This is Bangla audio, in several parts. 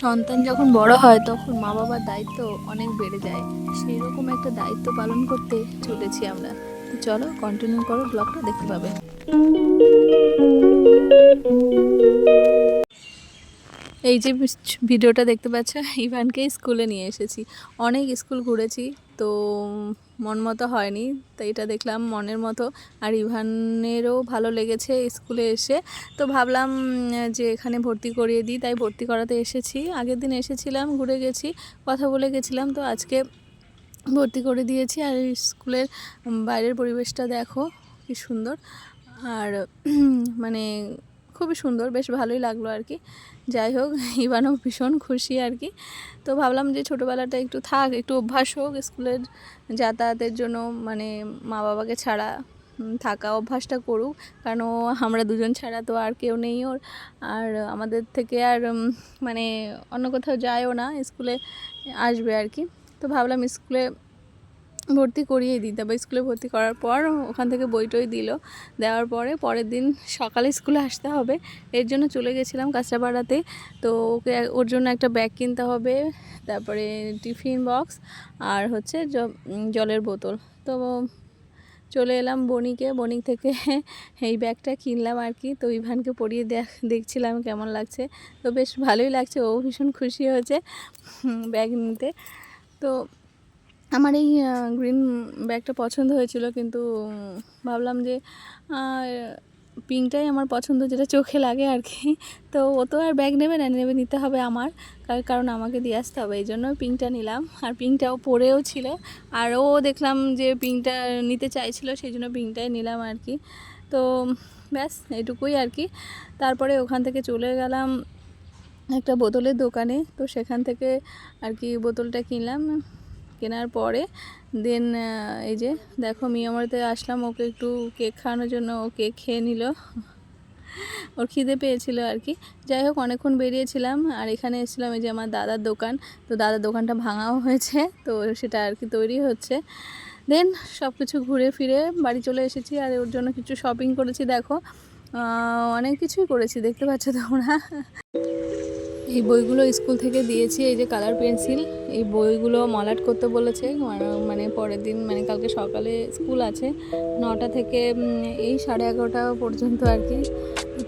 সন্তান যখন বড় হয়, তখন মা বাবার দায়িত্ব অনেক বেড়ে যায়। সেই রকম একটা দায়িত্ব পালন করতে চলেছি আমরা। তো চলো কন্টিনিউ করো ব্লগটা দেখতে পাবে। এই যে ভিডিওটা দেখতে পাচ্ছ ইভানকে স্কুলে নিয়ে এসেছি। অনেক স্কুল ঘুরেছি, তো মন মতো হয়নি তো এটা দেখলাম মনের মতো। আর ইভানেরও ভালো লেগেছে স্কুলে এসে। তো ভাবলাম যে এখানে ভর্তি করিয়ে দিই, তাই ভর্তি করাতে এসেছি। আগের দিন এসেছিলাম, ঘুরে গেছি, কথা বলে গেছিলাম, তো আজকে ভর্তি করে দিয়েছি। আর স্কুলের বাইরের পরিবেশটা দেখো, কি সুন্দর। আর মানে খুবই সুন্দর, বেশ ভালোই লাগল আর কি যাই হোক, ইভানও ভীষণ খুশি আর কি তো ভাবলাম যে ছোটোবেলাটা একটু থাক, একটু অভ্যাস হোক, স্কুলের যাতায়াতের জন্য মানে মা বাবাকে ছাড়া থাকা অভ্যাসটা করুক। কারণ আমরা দুজন ছাড়া তো আর কেউ নেই ওর। আর আমাদের থেকে আর মানে অন্য কোথাও যায়ও না, স্কুলে আসবে আর কি তো ভাবলাম স্কুলে ভর্তি করিয়ে দিই। তারপর স্কুলে ভর্তি করার পর ওখান থেকে বই টই দিল। দেওয়ার পরে পরের দিন সকালে স্কুলে আসতে হবে। এর জন্য চলে গেছিলাম কাঁচরাপাড়াতে। তো ওকে ওর জন্য একটা ব্যাগ কিনতে হবে। তারপরে টিফিন বক্স আর হচ্ছে জলের বোতল। তো চলে এলাম বণিকে। বণিক থেকে এই ব্যাগটা কিনলাম আর কি। তো ইভানকে পরিয়ে দেখ, দেখছিলাম কেমন লাগছে। তো বেশ ভালোই লাগছে। ও ভীষণ খুশি হয়েছে ব্যাগ নিতে। তো আমার এই গ্রিন ব্যাগটা পছন্দ হয়েছিল কিন্তু ভাবলাম যে পিঙ্কটাই আমার পছন্দ, যেটা চোখে লাগে আর কি। তো ও তো আর ব্যাগ নেবে না, নেবে, নিতে হবে আমার। কার- কারণ আমাকে দিয়ে আসতে হবে, এই জন্য পিঙ্কটা নিলাম। আর পিঙ্কটাও পরেও ছিল। আর ও দেখলাম যে পিঙ্কটা নিতে চাইছিল, সেই জন্য পিঙ্কটাই নিলাম আর কি। তো, ব্যাস, এটুকুই আর কি। তারপরে ওখান থেকে চলে গেলাম একটা বোতলের দোকানে। তো সেখান থেকে আর কি বোতলটা কিনলাম। কেনার পরে দেন এই যে, দেখো মিয়ামারিতে আসলাম, ওকে একটু কেক খাওয়ানোর জন্য, ও কেক খেয়ে নিল। ওর খিদে পেয়েছিল আর কি। যাই হোক, অনেকক্ষণ বেরিয়েছিলাম, আর এখানে এসেছিলাম এই যে আমার দাদার দোকান। তো দাদার দোকানটা ভাঙাও হয়েছে, তো সেটা আর কি তৈরি হচ্ছে। দেন সব কিছু ঘুরে ফিরে বাড়ি চলে এসেছি, আর ওর জন্য কিছু শপিং করেছি, দেখো। অনেক কিছুই করেছি, দেখতে পাচ্ছ তোমরা। এই বইগুলো স্কুল থেকে দিয়েছি, এই যে কালার পেন্সিল এই বইগুলো মলাট করতে বলেছে মানে- পরের দিন মানে কালকে সকালে স্কুল আছে, নটা থেকে এই সাড়ে এগারোটা পর্যন্ত আর কি।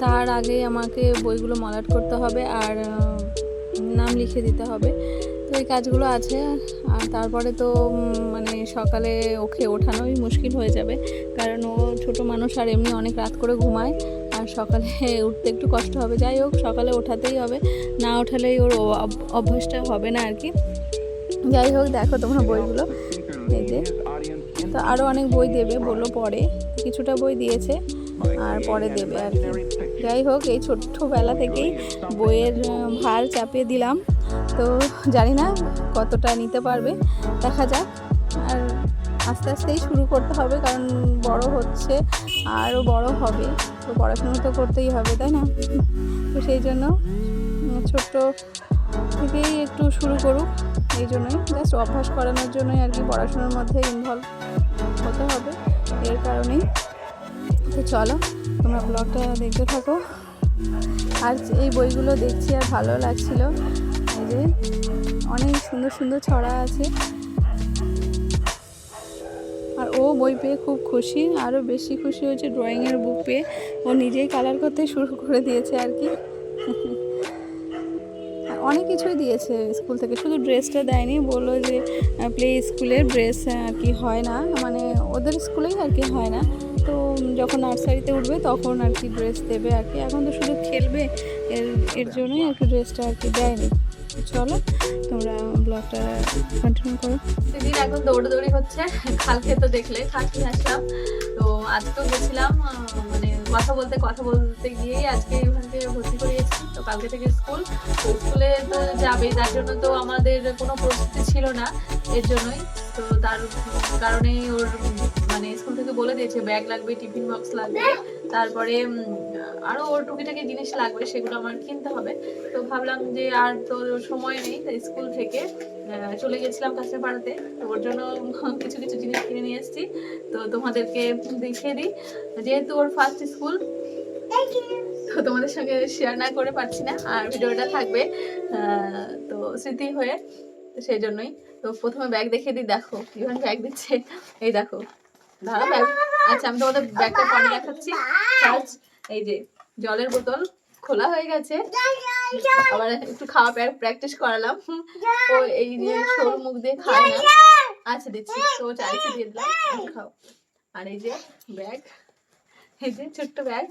তার আগে আমাকে বইগুলো মলাট করতে হবে আর নাম লিখে দিতে হবে। তো এই কাজগুলো আছে, আর তারপরে তো মানে সকালে ওকে ওঠানোই মুশকিল হয়ে যাবে, কারণ ও ছোট মানুষ আর এমনি অনেক রাত করে ঘুমায়। আর সকালে উঠতে একটু কষ্ট হবে। যাই হোক, সকালে ওঠাতেই হবে। না ওঠালেই ওর অভ- অভ্যাসটা হবে না আর কি। যাই হোক, দেখো তোমরা বইগুলো। যে, তো আরও অনেক বই দেবে, বলল পরে। কিছুটা বই দিয়েছে আর পরে দেবে আর কি। যাই হোক, এই ছোট্টবেলা থেকেই বইয়ের ভার চাপিয়ে দিলাম। তো জানি না কতটা নিতে পারবে। দেখা যাক। আস্তে আস্তেই শুরু করতে হবে, কারণ বড় হচ্ছে, আরও বড় হবে। তো পড়াশোনা তো করতেই হবে, তাই না? তো সেই জন্য ছোট্ট থেকেই একটু শুরু করুক, এই জন্যই। জাস্ট অভ্যাস করানোর জন্যই আর কি পড়াশোনার মধ্যে ইনভলভ হতে হবে, এর কারণেই। তো চলো, তোমরা ব্লগটা দেখতে থাকো। আর এই বইগুলো দেখছি আর ভালো লাগছিল। এই যে, অনেক সুন্দর সুন্দর ছড়া আছে। আর ও বই পেয়ে খুব খুশি। আরও বেশি খুশি হয়েছে ড্রয়িংয়ের বুক পেয়ে। ও নিজেই কালার করতে শুরু করে দিয়েছে আর কি। অনেক কিছুই দিয়েছে স্কুল থেকে। শুধু ড্রেসটা দেয়নি, বলল যে প্লে স্কুলের ড্রেস আর কি হয় না। মানে ওদের স্কুলেই আর কি হয় না। তো যখন নার্সারিতে উঠবে তখন আর কি ড্রেস দেবে আর কি। এখন তো শুধু খেলবে। এর এর জন্যই আর কি ড্রেসটা আর কি দেয়নি। চলো তোমরা ব্লগটা কন্টিনিউ করো। সেদিন এখন দৌড়াদৌড়ি হচ্ছে, কালকে তো দেখলে কালকে আসলাম। তো আজকেও গেছিলাম মানে কথা বলতে কথা বলতে গিয়েই আজকে ওখান থেকে ভর্তি করিয়েছি। তো কালকে থেকে স্কুল, তো স্কুলে তো যাবে, তার জন্য তো আমাদের কোনো প্রস্তুতি ছিল না, এর জন্যই। তো তার কারণেই ওর মানে স্কুল থেকে বলে দিয়েছে, ব্যাগ লাগবে, টিফিন বক্স লাগবে। তারপরে উম, আরও ওর টুকিটাকি জিনিস লাগবে সেগুলো আমার কিনতে হবে। তো ভাবলাম যে আর তো সময় নেই স্কুল থেকে চলে গেছিলাম কাছে পাড়াতে। তো ওর জন্য কিছু কিছু জিনিস কিনে নিয়ে এসেছি। তো তোমাদেরকে দেখিয়ে দিই। যেহেতু ওর ফার্স্ট স্কুল তো তোমাদের সঙ্গে শেয়ার না করে পারছি না আর ভিডিওটা থাকবে তো স্মৃতি হয়ে সেই জন্যই। তো প্রথমে ব্যাগ দেখে দিই দেখো ইভান ব্যাগ দিচ্ছে। এই দেখো দাঁড়া ব্যাগ আচ্ছা আমি তোমাদের ব্যাগটা পরে দেখাচ্ছি। এই যে জলের বোতল খোলা হয়ে গেছে। আবার একটু খাওয়া প্র্যাকটিস করালাম। ও এই যে সরু মুখ দিয়ে খায় না আচ্ছা দিচ্ছি। তো চাইছি দিয়ে দিলাম। খাও। আর এই যে ব্যাগ এই যে ছোট্ট ব্যাগ।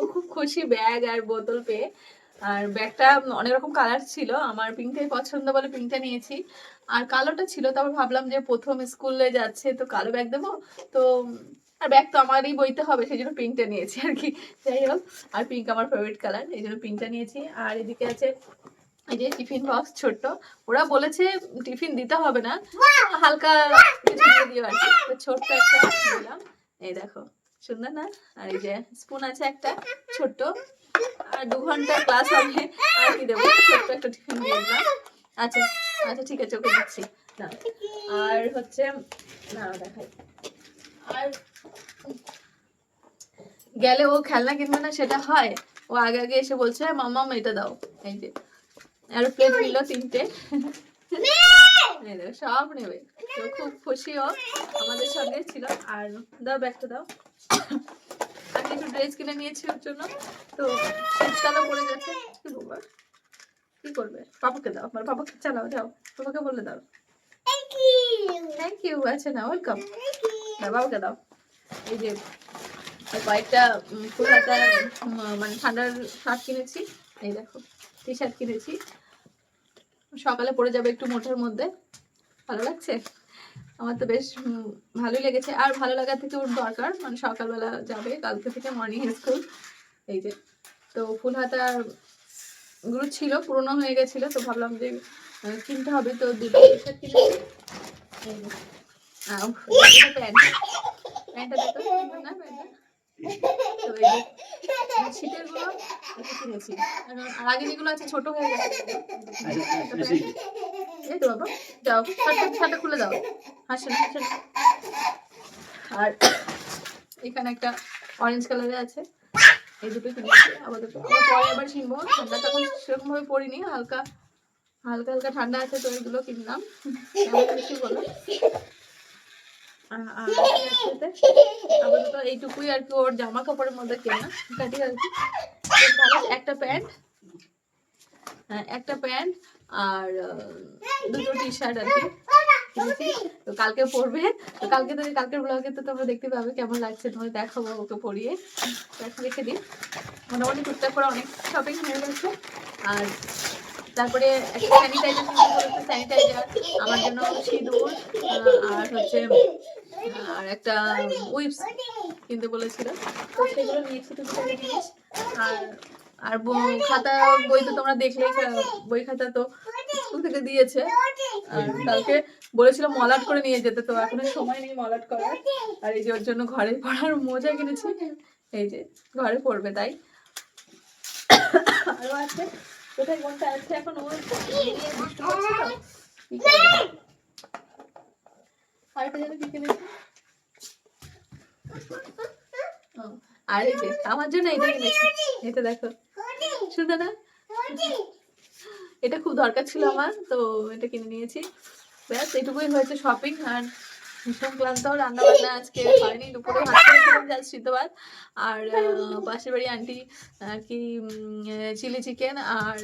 ও খুব খুশি ব্যাগ আর বোতল পেয়ে। আর ব্যাগটা অনেক রকম কালার ছিল। আমার পিঙ্কটাই পছন্দ বলে পিঙ্কটা নিয়েছি। আর কালোটা ছিল তারপর ভাবলাম যে প্রথম স্কুলে যাচ্ছে তো কালো ব্যাগ দেবো। তো আর ব্যাগ তো আমারই বইতে হবে সেই জন্য পিঙ্কটা নিয়েছি আর কি। যাই হোক, আর পিঙ্ক আমার ফেভারিট কালার এই জন্য পিঙ্কটা নিয়েছি। আর এদিকে আছে, এই যে টিফিন বক্স ছোট্ট, ওরা বলেছে টিফিন দিতে হবে না, হালকা দিও আর কি। ছোট্ট একটা দিলাম। এই দেখো, সুন্দর না? আর এই যে স্পুন আছে একটা, ছোট্ট। আর দু ঘণ্টা ক্লাস হবে, আর কি দেবো? ছোট্ট একটা টিফিন দিয়ে দিলাম। আচ্ছা আচ্ছা ঠিক আছে, ওকে দিচ্ছি। আর হচ্ছে না দেখাই। আর গেলে ও খেলনা কিনবে না সেটা হয়। ও আগে আগে এসে বলছে মাম্মাম এটা দাও। এই যে এরোপ্লেন নিল তিনটে। সব নেবে। তো খুব খুশি ও আমাদের সঙ্গে ছিল। আর দাও ব্যাগটা দাও। আর কিছু ড্রেস কিনে নিয়েছি ওর জন্য। তো শীতকালও পড়ে গেছে। কি বলব? কি করবে? পাপাকে দাও। আমার পাপাকে চালাও যাও। পাপাকে বলে দাও। থ্যাংক ইউ আচ্ছা না ওয়েলকাম বাবাকে দাও। এই যে কয়েকটা হাতা মানে ঠান্ডার শার্ট কিনেছি। এই দেখো টি শার্ট কিনেছি। সকালে পরে যাবে একটু মোটার মধ্যে। ভালো লাগছে? আমার তো বেশ ভালোই লেগেছে। আর ভালো লাগার থেকে ওর দরকার মানে সকালবেলা যাবে কালকে থেকে মর্নিং স্কুল এই যে, তো ফুল হাতা গুলো ছিল, পুরনো হয়ে গেছিল, তো ভাবলাম যে কিনতে হবে। তো দুটো টি শার্ট কিনেছি প্যান্ট প্যান্টটা দেখো সুন্দর না প্যান্টটা তো এই যে শীতেরগুলো একটু আর আগে যেগুলো আছে ছোট হয়ে গেছে। এই তো বাবা যাও শার্টটা খুলে দাও। হাসে না হাসে। না আর এখানে একটা অরেঞ্জ কালারে আছে। এই দুটো কিনেছি আপাতত। আবার পরে আবার কিনবো। ঠান্ডা তখন সেরকম ভাবে পড়িনি হালকা হালকা হালকা ঠান্ডা আছে তো এগুলো কিনলাম। কিছু বলো আর- আর কি আছে এতে? এইটুকুই আর কি ওর জামা কাপড়ের মধ্যে কেনা কাটি আর কি। একটা প্যান্ট হ্যাঁ, একটা প্যান্ট আর দুটো টি শার্ট আর কি। তো কালকে পরবে তো কালকে তো কালকের ব্লগে তো তোমরা দেখতে পাবে কেমন লাগছে তোমার দেখাবো ওকে এখন রেখে দিই। মোটামুটি টুকটাক করে অনেক শপিং হয়ে গেছে। আর তারপরে একটা স্যানিটাইজার স্যানিটাইজার আমার জন্য সিঁদুর আর হচ্ছে আর একটা উইপস কিনতে বলেছিল। তো সেগুলো নিয়েছি টুকটাক জিনিস আর আর খাতা, বই তো তোমরা দেখলেই বই খাতা তো স্কুল থেকে দিয়েছে। আর কালকে বলেছিল মলাট করে নিয়ে যেতে, তো এখন সময় নেই মলাট করার। আর এই যে ওর জন্য ঘরে পড়ার মোজা কিনেছি। এই যে ঘরে পড়বে তাই। আরও আছে। কোথায় কোনটা আছে এখন ওর আরেকটা যেন কি কিনেছি ও, আর আমার জন্য এটা কিনেছি এটা দেখো। সুন্দর না? এটা খুব দরকার ছিল আমার তো এটা কিনে নিয়েছি। ব্যাস এটুকুই হয়েছে শপিং আর ভীষণ ক্লান্ত রান্না বান্না আজকে হয়নি দুপুরে ভাত যা সিদ্ধ ভাত আর পাশের বাড়ি আন্টি আর কি চিলি চিকেন আর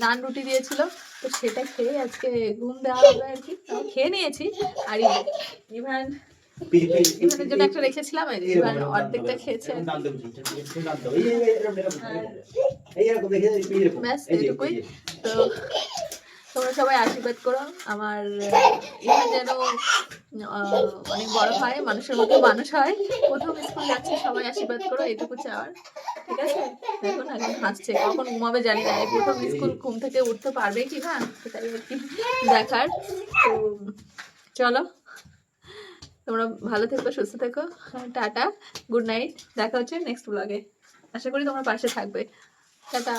নান রুটি দিয়েছিল তো সেটা খেয়ে আজকে ঘুম দেওয়া হবে আর কি খেয়ে নিয়েছি আর ইভান ইভানের জন্য একটা রেখেছিলাম যে, ইভান অর্ধেকটা খেয়েছে আর ব্যাস এটুকুই তো তোমরা সবাই আশীর্বাদ করো। আমার যেন অনেক বড় হয়, মানুষের মতো মানুষ হয়। প্রথম স্কুল যাচ্ছে, সবাই আশীর্বাদ করো এটুকু চাওয়ার। ঠিক আছে? এখন এখন হাসছে। কখন ঘুমাবে জানি না। প্রথম স্কুল ঘুম থেকে উঠতে পারবে কি না সেটাই আর কি দেখার। তো, চলো। তোমরা ভালো থেকো, সুস্থ থেকো। Tata, good night. দেখা হচ্ছে নেক্সট ব্লগে। আশা করি তোমরা পাশে থাকবে। টাটা।